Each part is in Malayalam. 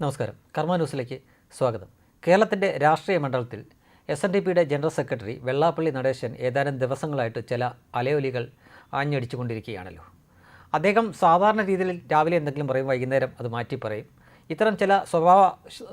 നമസ്കാരം. കർമ്മ ന്യൂസിലേക്ക് സ്വാഗതം. കേരളത്തിന്റെ രാഷ്ട്രീയ മണ്ഡലത്തിൽ എസ് എൻ ഡി പിയുടെ ജനറൽ സെക്രട്ടറി വെള്ളാപ്പള്ളി നടേശൻ ഏതാനും ദിവസങ്ങളായിട്ട് ചില അലയൊലികൾ ആഞ്ഞടിച്ചുകൊണ്ടിരിക്കുകയാണല്ലോ. അദ്ദേഹം സാധാരണ രീതിയിൽ രാവിലെ എന്തെങ്കിലും പറയും വൈകുന്നേരം അത് മാറ്റി പറയും. ഇത്തരം ചില സ്വഭാവ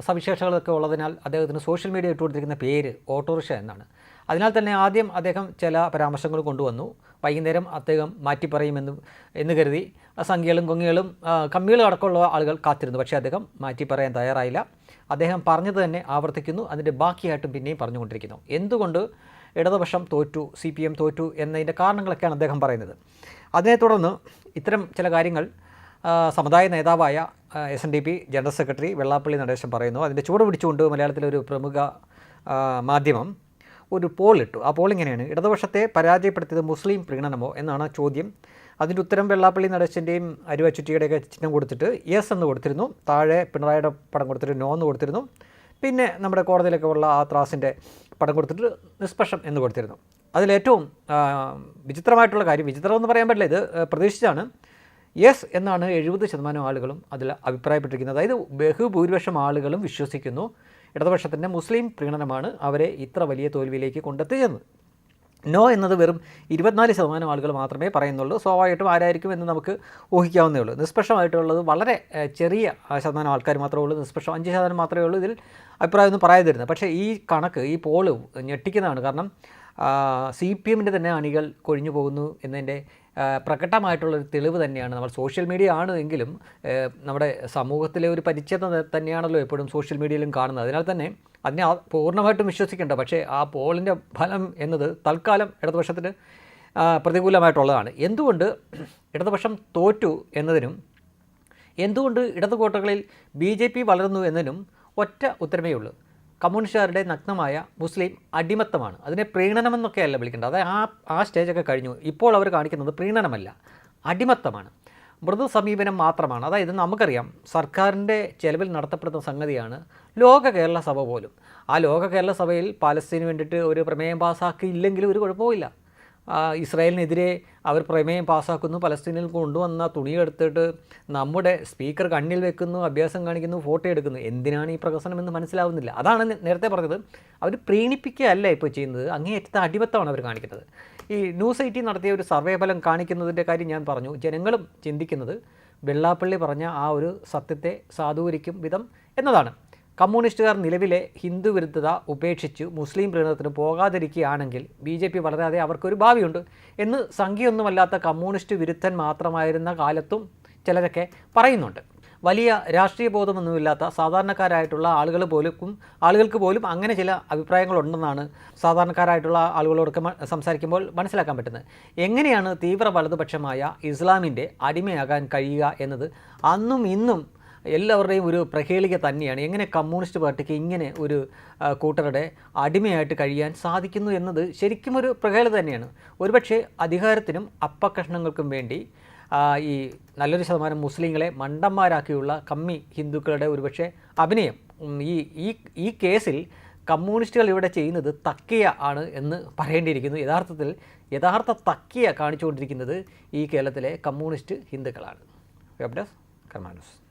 സവിശേഷതകളൊക്കെ ഉള്ളതിനാൽ അദ്ദേഹത്തിന് സോഷ്യൽ മീഡിയ ഇട്ട് പേര് ഓട്ടോറിക്ഷ എന്നാണ്. അതിനാൽ തന്നെ ആദ്യം അദ്ദേഹം ചില പരാമർശങ്ങൾ കൊണ്ടുവന്നു. വൈകുന്നേരം അദ്ദേഹം മാറ്റി പറയുമെന്ന് എന്ന് കരുതി. സംഖ്യകളും കൊങ്ങികളും കമ്മികളും അടക്കമുള്ള ആളുകൾ കാത്തിരുന്നു. പക്ഷേ അദ്ദേഹം മാറ്റി പറയാൻ തയ്യാറായില്ല. അദ്ദേഹം പറഞ്ഞത് തന്നെ ആവർത്തിക്കുന്നു. അതിന്റെ ബാക്കിയായിട്ടും പിന്നെയും പറഞ്ഞുകൊണ്ടിരിക്കുന്നു. എന്തുകൊണ്ട് ഇടതുപക്ഷം തോറ്റു സി പി എം തോറ്റു എന്നതിന്റെ കാരണങ്ങളൊക്കെയാണ് അദ്ദേഹം പറയുന്നത്. അതിനെ തുടർന്ന് ഇത്തരം ചില കാര്യങ്ങൾ സമുദായ നേതാവായ S N D P general secretary Vellappally Natesan പറയുന്നു. അതിന്റെ ചൂട് പിടിച്ചുകൊണ്ട് മലയാളത്തിലെ ഒരു പ്രമുഖ മാധ്യമം ഒരു പോൾ ഇട്ടു. ആ പോൾ ഇങ്ങനെയാണ്. ഇടതുപക്ഷത്തെ പരാജയപ്പെടുത്തിയത് മുസ്ലിം പ്രീണനമോ എന്നാണ് ചോദ്യം. അതിന്റെ ഉത്തരം വെള്ളാപ്പള്ളി നടേശന്റെയും അരുവച്ചുറ്റിയുടെയൊക്കെ ചിഹ്നം കൊടുത്തിട്ട് യെസ് എന്ന് കൊടുത്തിരുന്നു. താഴെ പിണറായിയുടെ പടം കൊടുത്തിട്ട് നോ എന്ന് കൊടുത്തിരുന്നു. പിന്നെ നമ്മുടെ കോടതിയിലൊക്കെ ഉള്ള ആ ത്രാസിന്റെ പടം കൊടുത്തിട്ട് നിഷ്പക്ഷം എന്ന് കൊടുത്തിരുന്നു. അതിലേറ്റവും വിചിത്രമായിട്ടുള്ള കാര്യം വിചിത്രം എന്ന് പറയാൻ പറ്റില്ല ഇത് പ്രതീക്ഷിച്ചാണ്. യെസ് എന്നാണ് എഴുപത് ശതമാനം ആളുകളും അതിൽ അഭിപ്രായപ്പെട്ടിരിക്കുന്നത്. അതായത് ബഹുഭൂരിപക്ഷം ആളുകളും വിശ്വസിക്കുന്നു. ഇടതുപക്ഷത്തിന്റെ മുസ്ലിം പ്രീണനമാണ് അവരെ ഇത്ര വലിയ തോൽവിയിലേക്ക് കൊണ്ടെത്തിച്ചത് നോ എന്നത് വെറും ഇരുപത്തിനാല് ശതമാനം ആളുകൾ മാത്രമേ പറയുന്നുള്ളൂ. സ്വാഭാവികമായിട്ടും ആരായിരിക്കും എന്ന് നമുക്ക് ഊഹിക്കാവുന്നേ ഉള്ളൂ. നിഷ്പക്ഷമായിട്ടുള്ളത് വളരെ ചെറിയ ശതമാനം ആൾക്കാർ മാത്രമേ ഉള്ളൂ. നിഷ്പക്ഷം അഞ്ച് ശതമാനം മാത്രമേ ഉള്ളൂ ഇതിൽ അഭിപ്രായമൊന്നും പറയാതിരുന്നത്. പക്ഷേ ഈ കണക്ക് ഈ പോൾ ഞെട്ടിക്കുന്നതാണ്. കാരണം സി പി എമ്മിന്റെ തന്നെ അണികൾ കൊഴിഞ്ഞു പോകുന്നു എന്നതിന്റെ പ്രകടമായിട്ടുള്ളൊരു തെളിവ് തന്നെയാണ്. നമ്മൾ സോഷ്യൽ മീഡിയ ആണ് എങ്കിലും നമ്മുടെ സമൂഹത്തിലെ ഒരു പരിച്ഛേദം തന്നെയാണല്ലോ എപ്പോഴും സോഷ്യൽ മീഡിയയിലും കാണുന്നത്. അതിനാൽ തന്നെ അതിനെ പൂർണമായിട്ടും വിശ്വസിക്കേണ്ട. പക്ഷേ ആ പോളിന്റെ ഫലം എന്നത് തൽക്കാലം ഇടതുപക്ഷത്തിന് പ്രതികൂലമായിട്ടുള്ളതാണ്. എന്തുകൊണ്ട് ഇടതുപക്ഷം തോറ്റു എന്നതിനും എന്തുകൊണ്ട് ഇടതുകോട്ടകളിൽ ബി ജെ പി വളർന്നു എന്നതിനും ഒറ്റ ഉത്തരമേ ഉള്ളൂ കമ്മ്യൂണിസ്റ്റുകാരുടെ നഗ്നമായ മുസ്ലിം അടിമത്തമാണ്. അതിനെ പ്രീണനമെന്നൊക്കെയല്ല വിളിക്കേണ്ടത്. അത് ആ ആ സ്റ്റേജൊക്കെ കഴിഞ്ഞു. ഇപ്പോൾ അവർ കാണിക്കുന്നത് പ്രീണനമല്ല അടിമത്തമാണ്. മൃദു സമീപനം മാത്രമാണ്. അതായത് നമുക്കറിയാം സർക്കാരിന്റെ ചെലവിൽ നടത്തപ്പെടുന്ന സംഗതിയാണ് ലോക കേരള സഭ പോലും. ആ ലോക കേരള സഭയിൽ പാലസ്തീന് വേണ്ടിയിട്ട് ഒരു പ്രമേയം പാസ്സാക്കിയില്ലെങ്കിലും ഒരു കുഴപ്പമില്ല ഇസ്രായേലിനെതിരെ അവർ പ്രമേയം പാസ്സാക്കുന്നു പലസ്തീനിൽ കൊണ്ടുവന്ന തുണിയെടുത്തിട്ട് നമ്മുടെ സ്പീക്കർ കണ്ണിൽ വെക്കുന്നു അഭ്യാസം കാണിക്കുന്നു ഫോട്ടോ എടുക്കുന്നു. എന്തിനാണ് ഈ പ്രകസനം എന്ന് മനസ്സിലാവുന്നില്ല. അതാണ് നേരത്തെ പറഞ്ഞത്. അവർ പ്രീണിപ്പിക്കുകയല്ല ഇപ്പോൾ ചെയ്യുന്നത്. അങ്ങേയറ്റത്തെ അടിമത്തമാണ് അവർ കാണിക്കുന്നത്. ഈ ന്യൂസ് എയ്റ്റി നടത്തിയ ഒരു സർവേ ഫലം കാണിക്കുന്നതിന്റെ കാര്യം ഞാൻ പറഞ്ഞു. ജനങ്ങളും ചിന്തിക്കുന്നത് വെള്ളാപ്പള്ളി പറഞ്ഞ ആ ഒരു സത്യത്തെ സാധൂകരിക്കും വിധം എന്നതാണ്. കമ്മ്യൂണിസ്റ്റുകാർ നിലവിലെ ഹിന്ദു വിരുദ്ധത ഉപേക്ഷിച്ച് മുസ്ലിം പ്രീണനത്തിന് പോകാതിരിക്കുകയാണെങ്കിൽ ബി ജെ പി വളരാതെ അവർക്കൊരു ഭാവിയുണ്ട് എന്ന് സംഖ്യയൊന്നുമല്ലാത്ത കമ്മ്യൂണിസ്റ്റ് വിരുദ്ധൻ മാത്രമായിരുന്ന കാലത്തും ചിലരൊക്കെ പറയുന്നുണ്ട്. വലിയ രാഷ്ട്രീയ ബോധമൊന്നുമില്ലാത്ത സാധാരണക്കാരായിട്ടുള്ള ആളുകൾ പോലും ആളുകൾക്ക് പോലും അങ്ങനെ ചില അഭിപ്രായങ്ങളുണ്ടെന്നാണ് സാധാരണക്കാരായിട്ടുള്ള ആളുകളോടൊക്കെ സംസാരിക്കുമ്പോൾ മനസ്സിലാക്കാൻ പറ്റുന്നത്. എങ്ങനെയാണ് തീവ്ര വലതുപക്ഷമായ ഇസ്ലാമിന്റെ അടിമയാകാൻ കഴിയുക എന്നത് അന്നും ഇന്നും എല്ലാവരുടെയും ഒരു പ്രഹേളിക തന്നെയാണ്. എങ്ങനെ കമ്മ്യൂണിസ്റ്റ് പാർട്ടിക്ക് ഇങ്ങനെ ഒരു കൂട്ടരുടെ അടിമയായിട്ട് കഴിയാൻ സാധിക്കുന്നു എന്നത് ശരിക്കും ഒരു പ്രഹേളി തന്നെയാണ്. ഒരുപക്ഷെ അധികാരത്തിനും അപ്പക്കഷ്ണങ്ങൾക്കും വേണ്ടി ഈ നല്ലൊരു ശതമാനം മുസ്ലിങ്ങളെ മണ്ടന്മാരാക്കിയുള്ള കമ്മി ഹിന്ദുക്കളുടെ ഒരുപക്ഷെ അഭിനയം. ഈ ഈ ഈ കേസിൽ കമ്മ്യൂണിസ്റ്റുകൾ ഇവിടെ ചെയ്യുന്നത് തക്കിയ ആണ് എന്ന് പറയേണ്ടിയിരിക്കുന്നു. യഥാർത്ഥത്തിൽ യഥാർത്ഥ തക്കിയ കാണിച്ചുകൊണ്ടിരിക്കുന്നത് ഈ കേരളത്തിലെ കമ്മ്യൂണിസ്റ്റ് ഹിന്ദുക്കളാണ്. വെബ്ഡസ് ഡെസ്ക് കർമാനൂസ്